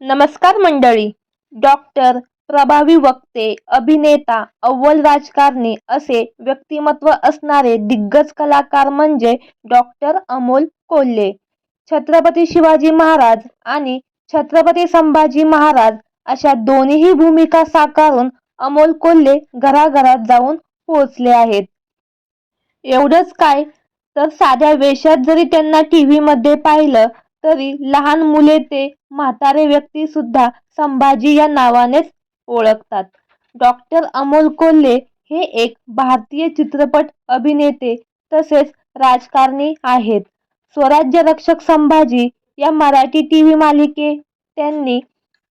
नमस्कार मंडळी. डॉक्टर प्रभावी वक्ते अभिनेता अव्वल राजकारणी असे व्यक्तिमत्व असणारे दिग्गज कलाकार म्हणजे डॉक्टर अमोल कोल्हे. छत्रपती शिवाजी महाराज आणि छत्रपती संभाजी महाराज अशा दोन्हीही भूमिका साकारून अमोल कोल्हे घराघरात जाऊन पोहोचले आहेत. एवढंच काय? तर साध्या वेशात जरी त्यांना टी व्हीमध्ये पाहिलं तरी लहान मुले ते म्हातारे व्यक्ती सुद्धा संभाजी या नावानेच ओळखतात. डॉक्टर अमोल कोल्हे हे एक भारतीय चित्रपट अभिनेते तसेच राजकारणी आहेत. स्वराज्य रक्षक संभाजी या मराठी टी व्ही मालिके त्यांनी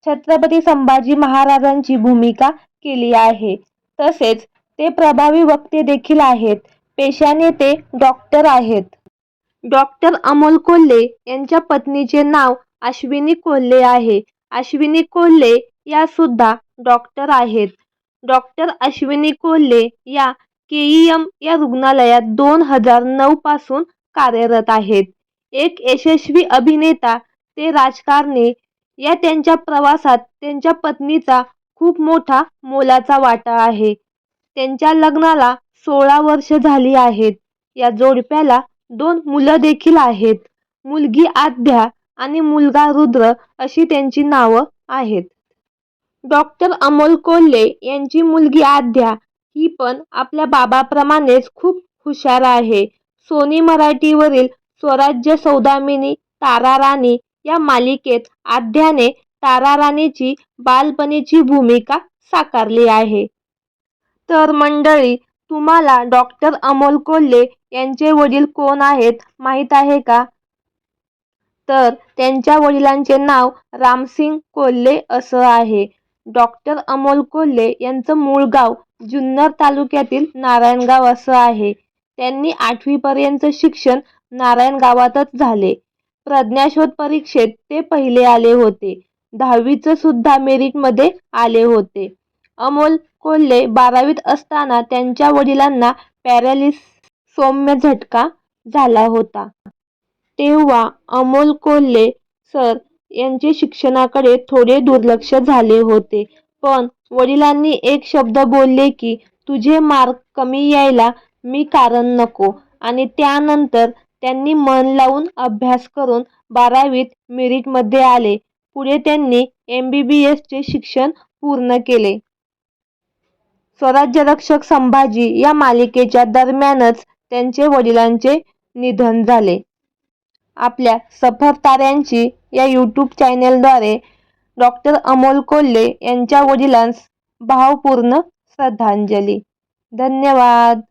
छत्रपती संभाजी महाराजांची भूमिका केली आहे. तसेच ते प्रभावी वक्ते देखील आहेत. पेशाने ते डॉक्टर आहेत. डॉक्टर अमोल कोल्हे यांच्या पत्नीचे नाव अश्विनी कोल्हे आहे. अश्विनी कोल्हे या सुद्धा डॉक्टर आहेत. डॉक्टर अश्विनी कोल्हे या केईएम या रुग्णालयात दोन हजार नऊ पासून कार्यरत आहेत. एक यशस्वी अभिनेता ते राजकारणी या त्यांच्या प्रवासात त्यांच्या पत्नीचा खूप मोठा मोलाचा वाटा आहे. त्यांच्या लग्नाला सोळा वर्ष झाली आहेत. या जोडप्याला दोन मुलं देखील आहेत. मुलगी आद्या आणि मुलगा रुद्र अशी त्यांची नावं आहेत. डॉक्टर अमोल कोल्हे यांची मुलगी आद्या ही पण आपल्या बाबाप्रमाणेच खूप हुशार आहे. सोनी मराठीवरील स्वराज्य सौदामिनी तारा राणी या मालिकेत आद्याने तारा राणीची बालपणीची भूमिका साकारली आहे. तर मंडळी तुम्हाला डॉक्टर अमोल कोल्हे यांचे वडील कोण आहेत माहीत आहे का? तर त्यांच्या वडिलांचे नाव रामसिंग कोल्हे असं आहे. डॉक्टर अमोल कोल्हे यांचं मूळ गाव जुन्नर तालुक्यातील नारायणगाव असं आहे. त्यांनी आठवीपर्यंत शिक्षण नारायणगावातच झाले. प्रज्ञाशोध परीक्षेत ते पहिले आले होते. दहावीचं सुद्धा मेरिटमध्ये आले होते. अमोल कोल्हे बारावीत असताना त्यांच्या वडिलांना पॅरालिस सौम्य झटका झाला होता. तेव्हा अमोल कोल्हे सर यांचे शिक्षणाकडे थोडे दुर्लक्ष झाले होते. पण वडिलांनी एक शब्द बोलले की तुझे मार्क कमी यायला मी कारण नको. आणि त्यानंतर त्यांनी मन लावून अभ्यास करून बारावीत मेरिटमध्ये आले. पुढे त्यांनी एम बी बी एसचे शिक्षण पूर्ण केले. स्वराज्यरक्षक संभाजी या मालिकेच्या दरम्यानच त्यांचे वडिलांचे निधन झाले. आपल्या सफर ताऱ्यांची या यूट्यूब चॅनेलद्वारे डॉक्टर अमोल कोल्हे यांच्या वडिलांस भावपूर्ण श्रद्धांजली. धन्यवाद.